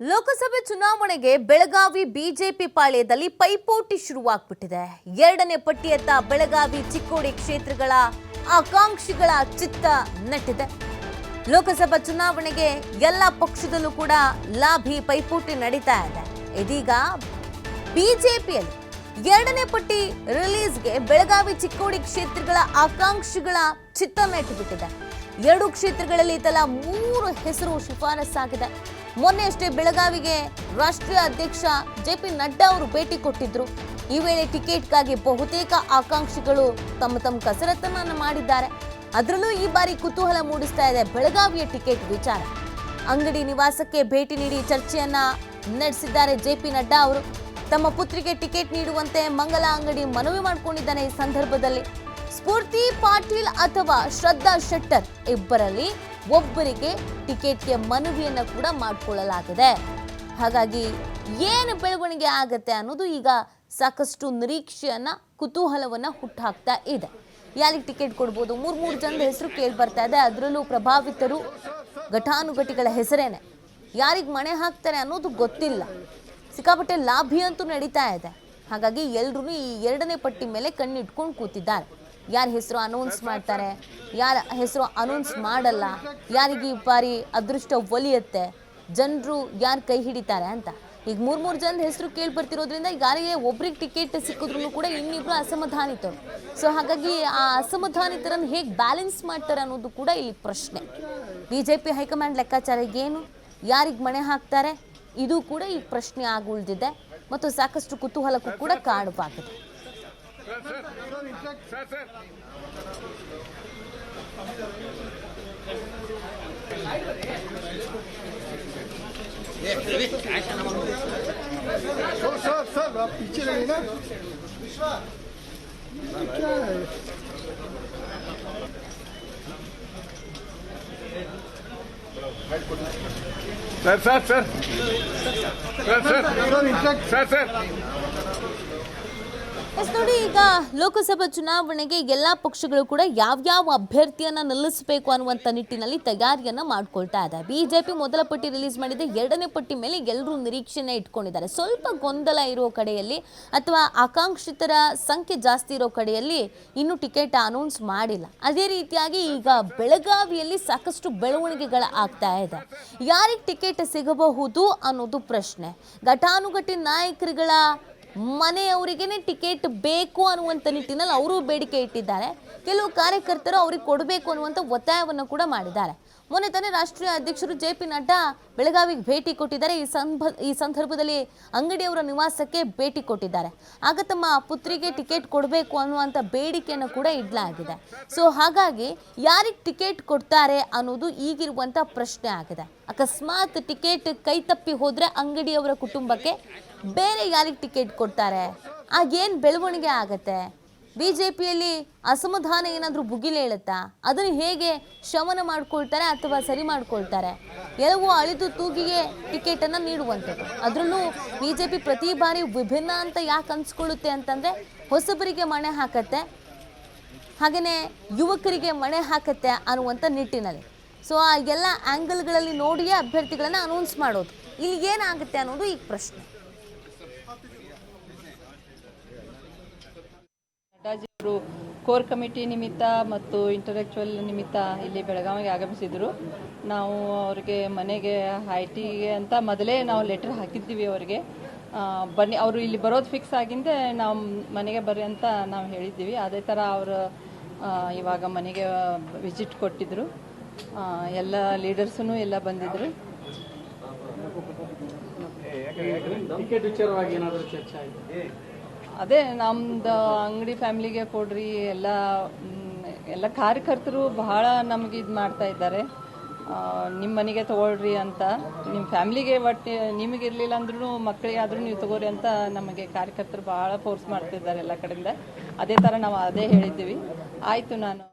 ಲೋಕಸಭೆ ಚುನಾವಣೆಗೆ ಬೆಳಗಾವಿ ಬಿಜೆಪಿ ಪಾಳ್ಯದಲ್ಲಿ ಪೈಪೋಟಿ ಶುರುವಾಗ್ಬಿಟ್ಟಿದೆ. ಎರಡನೇ ಪಟ್ಟಿಯತ್ತ ಬೆಳಗಾವಿ ಚಿಕ್ಕೋಡಿ ಕ್ಷೇತ್ರಗಳ ಆಕಾಂಕ್ಷಿಗಳ ಚಿತ್ತ ನೆಟ್ಟಿದೆ. ಲೋಕಸಭಾ ಚುನಾವಣೆಗೆ ಎಲ್ಲ ಪಕ್ಷದಲ್ಲೂ ಕೂಡ ಲಾಭಿ ಪೈಪೋಟಿ ನಡೀತಾ ಇದೆ. ಇದೀಗ ಬಿಜೆಪಿಯಲ್ಲಿ ಎರಡನೇ ಪಟ್ಟಿ ರಿಲೀಸ್ಗೆ ಬೆಳಗಾವಿ ಚಿಕ್ಕೋಡಿ ಕ್ಷೇತ್ರಗಳ ಆಕಾಂಕ್ಷಿಗಳ ಚಿತ್ತ ನೆಟ್ಟುಬಿಟ್ಟಿದೆ. ಎರಡು ಕ್ಷೇತ್ರಗಳಲ್ಲಿ ತಲಾ ಮೂರು ಹೆಸರು ಶಿಫಾರಸ್ಸಾಗಿದೆ. ಮೊನ್ನೆ ಅಷ್ಟೇ ಬೆಳಗಾವಿಗೆ ರಾಷ್ಟ್ರೀಯ ಅಧ್ಯಕ್ಷ ಜೆ ಪಿ ನಡ್ಡಾ ಅವರು ಭೇಟಿ ಕೊಟ್ಟಿದ್ರು. ಈ ವೇಳೆ ಟಿಕೆಟ್ಗಾಗಿ ಬಹುತೇಕ ಆಕಾಂಕ್ಷಿಗಳು ತಮ್ಮ ತಮ್ಮ ಕಸರತ್ತನ್ನ ಮಾಡಿದ್ದಾರೆ. ಅದರಲ್ಲೂ ಈ ಬಾರಿ ಕುತೂಹಲ ಮೂಡಿಸ್ತಾ ಇದೆ ಬೆಳಗಾವಿಯ ಟಿಕೆಟ್ ವಿಚಾರ. ಅಂಗಡಿ ನಿವಾಸಕ್ಕೆ ಭೇಟಿ ನೀಡಿ ಚರ್ಚೆಯನ್ನ ನಡೆಸಿದ್ದಾರೆ ಜೆ ಪಿ ನಡ್ಡಾ ಅವರು. ತಮ್ಮ ಪುತ್ರಿಗೆ ಟಿಕೆಟ್ ನೀಡುವಂತೆ ಮಂಗಲ ಅಂಗಡಿ ಮನವಿ ಮಾಡಿಕೊಂಡಿದ್ದಾನೆ ಈ ಸಂದರ್ಭದಲ್ಲಿ. ಸ್ಫೂರ್ತಿ ಪಾಟೀಲ್ ಅಥವಾ ಶ್ರದ್ಧಾ ಶೆಟ್ಟರ್ ಇಬ್ಬರಲ್ಲಿ ಒಬ್ಬರಿಗೆ ಟಿಕೆಟ್ಗೆ ಮನವಿಯನ್ನು ಕೂಡ ಮಾಡಿಕೊಳ್ಳಲಾಗಿದೆ. ಹಾಗಾಗಿ ಏನು ಬೆಳವಣಿಗೆ ಆಗುತ್ತೆ ಅನ್ನೋದು ಈಗ ಸಾಕಷ್ಟು ನಿರೀಕ್ಷೆಯನ್ನು, ಕುತೂಹಲವನ್ನು ಹುಟ್ಟಾಕ್ತಾ ಇದೆ. ಯಾರಿಗೆ ಟಿಕೆಟ್ ಕೊಡ್ಬೋದು? ಮೂರು ಮೂರು ಜನದ ಹೆಸರು ಕೇಳಿ ಬರ್ತಾ ಇದೆ. ಅದರಲ್ಲೂ ಪ್ರಭಾವಿತರು ಘಟಾನುಘಟಿಗಳ ಹೆಸರೇನೆ. ಯಾರಿಗೆ ಮಣೆ ಹಾಕ್ತಾರೆ ಅನ್ನೋದು ಗೊತ್ತಿಲ್ಲ. ಸಿಕ್ಕಾಪಟ್ಟೆ ಲಾಭಿ ಅಂತೂ ನಡೀತಾ ಇದೆ. ಹಾಗಾಗಿ ಎಲ್ಲರೂ ಈ ಎರಡನೇ ಪಟ್ಟಿ ಮೇಲೆ ಕಣ್ಣಿಟ್ಕೊಂಡು ಕೂತಿದ್ದಾರೆ. ಯಾರ ಹೆಸರು ಅನೌನ್ಸ್ ಮಾಡ್ತಾರೆ? ಯಾರ ಹೆಸರು ಅನೌನ್ಸ್ ಮಾಡಲ್ಲ? ಯಾರಿಗೆ ಈ ಬಾರಿ ಅದೃಷ್ಟ ಒಲಿಯುತ್ತೆ? ಜನರು ಯಾರು ಕೈ ಹಿಡಿತಾರೆ ಅಂತ? ಈಗ ಮೂರು ಮೂರು ಜನದ ಹೆಸರು ಕೇಳಿ ಬರ್ತಿರೋದ್ರಿಂದ ಯಾರಿಗೆ ಒಬ್ರಿಗೆ ಟಿಕೆಟ್ ಸಿಕ್ಕಿದ್ರು ಕೂಡ ಇನ್ನಿಬ್ರು ಅಸಮಾಧಾನಿತರು. ಸೊ ಹಾಗಾಗಿ ಆ ಅಸಮಾಧಾನಿತರನ್ನು ಹೇಗೆ ಬ್ಯಾಲೆನ್ಸ್ ಮಾಡ್ತಾರೆ ಅನ್ನೋದು ಕೂಡ ಇಲ್ಲಿ ಪ್ರಶ್ನೆ. ಬಿಜೆಪಿ ಹೈಕಮಾಂಡ್ ಲೆಕ್ಕಾಚಾರ ಏನು ಯಾರಿಗೆ ಮಣೆ ಹಾಕ್ತಾರೆ? ಇದು ಕೂಡ ಈ ಪ್ರಶ್ನೆ ಆಗುಳ್ದಿದೆ. ಉಳಿದಿದೆ ಮತ್ತು ಸಾಕಷ್ಟು ಕುತೂಹಲಕ್ಕೂ ಕೂಡ ಕಾರಣವಾಗಿದೆ sür. Sür sür. Sor sor sor. İçine inen. Hikaye. Sir, sir, sir. Sir, sir. Sir, sir. ನೋಡಿ, ಈಗ ಲೋಕಸಭಾ ಚುನಾವಣೆಗೆ ಎಲ್ಲಾ ಪಕ್ಷಗಳು ಕೂಡ ಯಾವ್ಯಾವ ಅಭ್ಯರ್ಥಿಯನ್ನ ನಿಲ್ಲಿಸಬೇಕು ಅನ್ನುವಂಥ ನಿಟ್ಟಿನಲ್ಲಿ ತಯಾರಿಯನ್ನ ಮಾಡ್ಕೊಳ್ತಾ ಇದೆ ಬಿಜೆಪಿ ಮೊದಲ ಪಟ್ಟಿ ರಿಲೀಸ್ ಮಾಡಿದೆ, ಎರಡನೇ ಪಟ್ಟಿ ಮೇಲೆ ಎಲ್ಲರೂ ನಿರೀಕ್ಷೆನ ಇಟ್ಕೊಂಡಿದ್ದಾರೆ. ಸ್ವಲ್ಪ ಗೊಂದಲ ಇರೋ ಕಡೆಯಲ್ಲಿ ಅಥವಾ ಆಕಾಂಕ್ಷಿತರ ಸಂಖ್ಯೆ ಜಾಸ್ತಿ ಇರೋ ಕಡೆಯಲ್ಲಿ ಇನ್ನೂ ಟಿಕೆಟ್ ಅನೌನ್ಸ್ ಮಾಡಿಲ್ಲ. ಅದೇ ರೀತಿಯಾಗಿ ಈಗ ಬೆಳಗಾವಿಯಲ್ಲಿ ಸಾಕಷ್ಟು ಬೆಳವಣಿಗೆಗಳ ಆಗ್ತಾ ಇದೆ. ಯಾರಿಗೆ ಟಿಕೆಟ್ ಸಿಗಬಹುದು ಅನ್ನೋದು ಪ್ರಶ್ನೆ. ಘಟಾನುಘಟಿ ನಾಯಕರುಗಳ ಮನೆಯವರಿಗೇನೆ ಟಿಕೆಟ್ ಬೇಕು ಅನ್ನುವಂಥ ನಿಟ್ಟಿನಲ್ಲಿ ಅವರು ಬೇಡಿಕೆ ಇಟ್ಟಿದ್ದಾರೆ. ಕೆಲವು ಕಾರ್ಯಕರ್ತರು ಅವ್ರಿಗೆ ಕೊಡಬೇಕು ಅನ್ನುವಂಥ ಒತ್ತಾಯವನ್ನು ಕೂಡ ಮಾಡಿದ್ದಾರೆ. ಮೊನ್ನೆ ತಾನೇ ರಾಷ್ಟ್ರೀಯ ಅಧ್ಯಕ್ಷರು ಜೆ ಪಿ ನಡ್ಡಾ ಬೆಳಗಾವಿಗೆ ಭೇಟಿ ಕೊಟ್ಟಿದ್ದಾರೆ. ಈ ಸಂಭ ಈ ಸಂದರ್ಭದಲ್ಲಿ ಅಂಗಡಿಯವರ ನಿವಾಸಕ್ಕೆ ಭೇಟಿ ಕೊಟ್ಟಿದ್ದಾರೆ. ಆಗ ತಮ್ಮ ಪುತ್ರಿಗೆ ಟಿಕೆಟ್ ಕೊಡಬೇಕು ಅನ್ನುವಂಥ ಬೇಡಿಕೆಯನ್ನು ಕೂಡ ಇಡಲಾಗಿದೆ. ಸೊ, ಹಾಗಾಗಿ ಯಾರಿಗೆ ಟಿಕೆಟ್ ಕೊಡ್ತಾರೆ ಅನ್ನೋದು ಈಗಿರುವಂಥ ಪ್ರಶ್ನೆ ಆಗಿದೆ. ಅಕಸ್ಮಾತ್ ಟಿಕೆಟ್ ಕೈ ತಪ್ಪಿ ಹೋದರೆ ಅಂಗಡಿಯವರ ಕುಟುಂಬಕ್ಕೆ ಬೇರೆ ಯಾರಿಗೆ ಟಿಕೆಟ್ ಕೊಡ್ತಾರೆ? ಆಗೇನು ಬೆಳವಣಿಗೆ ಆಗತ್ತೆ? ಬಿ ಜೆ ಪಿಯಲ್ಲಿ ಅಸಮಾಧಾನ ಏನಾದರೂ ಭುಗಿಲೇಳುತ್ತಾ ಅದನ್ನು ಹೇಗೆ ಶಮನ ಮಾಡ್ಕೊಳ್ತಾರೆ ಅಥವಾ ಸರಿ ಮಾಡಿಕೊಳ್ತಾರೆ? ಎಲ್ಲವೂ ಅಳಿದು ತೂಗಿಗೆ ಟಿಕೆಟನ್ನು ನೀಡುವಂಥದ್ದು. ಅದರಲ್ಲೂ ಬಿ ಜೆ ಪಿ ಪ್ರತಿ ಬಾರಿ ವಿಭಿನ್ನ ಅಂತ ಯಾಕೆ ಅನ್ಸ್ಕೊಳ್ಳುತ್ತೆ ಅಂತಂದರೆ ಹೊಸಬರಿಗೆ ಮಣೆ ಹಾಕತ್ತೆ ಹಾಗೆಯೇ ಯುವಕರಿಗೆ ಮಣೆ ಹಾಕತ್ತೆ ಅನ್ನುವಂಥ ನಿಟ್ಟಿನಲ್ಲಿ. ಸೊ, ಆ ಎಲ್ಲ ಆ್ಯಂಗಲ್ಗಳಲ್ಲಿ ನೋಡಿಯೇ ಅಭ್ಯರ್ಥಿಗಳನ್ನು ಅನೌನ್ಸ್ ಮಾಡೋದು. ಇಲ್ಲಿ ಏನಾಗುತ್ತೆ ಅನ್ನೋದು ಈಗ ಪ್ರಶ್ನೆ. ಕೋರ್ ಕಮಿಟಿ ನಿಮಿತ್ತ ಮತ್ತು ಇಂಟಲೆಕ್ಚುವಲ್ ನಿಮಿತ್ತ ಇಲ್ಲಿ ಬೆಳಗಾವಿಗೆ ಆಗಮಿಸಿದರು. ನಾವು ಅವ್ರಿಗೆ ಮನೆಗೆ ಐಟಿಗೆ ಅಂತ ಮೊದಲೇ ನಾವು ಲೆಟರ್ ಹಾಕಿದ್ದೀವಿ ಅವರಿಗೆ. ಬನ್ನಿ, ಅವರು ಇಲ್ಲಿ ಬರೋದು ಫಿಕ್ಸ್ ಆಗಿಂದೆ ನಾವು ಮನೆಗೆ ಬರ್ರಿ ಅಂತ ನಾವು ಹೇಳಿದ್ದೀವಿ. ಅದೇ ಥರ ಅವರು ಇವಾಗ ಮನೆಗೆ ವಿಸಿಟ್ ಕೊಟ್ಟಿದ್ದರು ಎಲ್ಲ ಲೀಡರ್ಸೂ ಎಲ್ಲ ಬಂದಿದ್ದರು ಟಿಕೆಟ್ ವಿಚಾರವಾಗಿ ಏನಾದರೂ ಚರ್ಚೆ ಆಗಿದೆ ಅದೇ ನಮ್ದು ಅಂಗಡಿ ಫ್ಯಾಮಿಲಿಗೆ ಕೊಡ್ರಿ, ಎಲ್ಲ ಎಲ್ಲ ಕಾರ್ಯಕರ್ತರು ಬಹಳ ನಮ್ಗೆ ಇದು ಮಾಡ್ತಾ ಇದ್ದಾರೆ. ನಿಮ್ಮ ಮನೆಗೆ ತಗೊಳ್ರಿ ಅಂತ. ನಿಮ್ಮ ಫ್ಯಾಮಿಲಿಗೆ ಒಟ್ಟು, ನಿಮಗೆ ಇರಲಿಲ್ಲ ಅಂದ್ರೂ ಮಕ್ಕಳಿಗೆ ಆದ್ರೂ ನೀವು ತಗೋರಿ ಅಂತ ನಮಗೆ ಕಾರ್ಯಕರ್ತರು ಬಹಳ ಫೋರ್ಸ್ ಮಾಡ್ತಿದ್ದಾರೆ ಎಲ್ಲ ಕಡೆಯಿಂದ. ಅದೇ ಥರ ನಾವು ಅದೇ ಹೇಳಿದ್ದೀವಿ. ಆಯಿತು ನಾನು